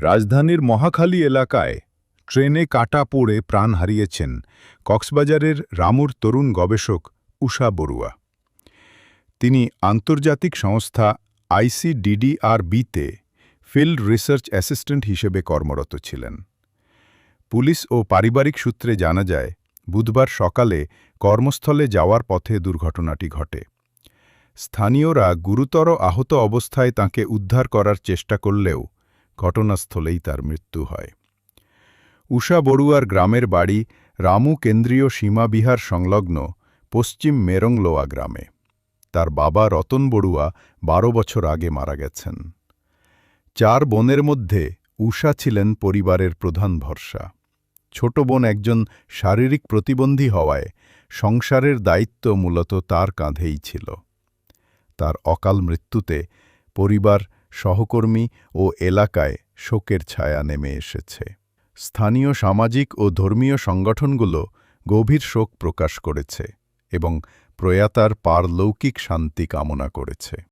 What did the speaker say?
রাজধানীর মহাখালী এলাকায় ট্রেনে কাটা পড়ে প্রাণ হারিয়েছেন কক্সবাজারের রামুর তরুণ গবেষক উষা বড়ুয়া। তিনি আন্তর্জাতিক সংস্থা আইসিডিডিআরবিতে ফিল্ড রিসার্চ অ্যাসিস্ট্যান্ট হিসেবে কর্মরত ছিলেন। পুলিশ ও পারিবারিক সূত্রে জানা যায়, বুধবার সকালে কর্মস্থলে যাওয়ার পথে দুর্ঘটনাটি ঘটে। স্থানীয়রা গুরুতর আহত অবস্থায় তাকে উদ্ধার করার চেষ্টা করলেও ঘটনাস্থলেই তার মৃত্যু হয়। উষা বড়ুয়ার গ্রামের বাড়ি রামু কেন্দ্রীয় সীমাবিহার সংলগ্ন পশ্চিম মেরংলোয়া গ্রামে। তার বাবা রতন বড়ুয়া বারো বছর আগে মারা গেছেন। চার বোনের মধ্যে উষা ছিলেন পরিবারের প্রধান ভরসা। ছোট বোন একজন শারীরিক প্রতিবন্ধী হওয়ায় সংসারের দায়িত্ব মূলত তার কাঁধেই ছিল। তার অকাল মৃত্যুতে পরিবার সহকর্মী ও এলাকায় শোকের ছায়া নেমে এসেছে। স্থানীয় সামাজিক ও ধর্মীয় সংগঠনগুলো গভীর শোক প্রকাশ করেছে এবং প্রয়াতার পারলৌকিক শান্তি কামনা করেছে।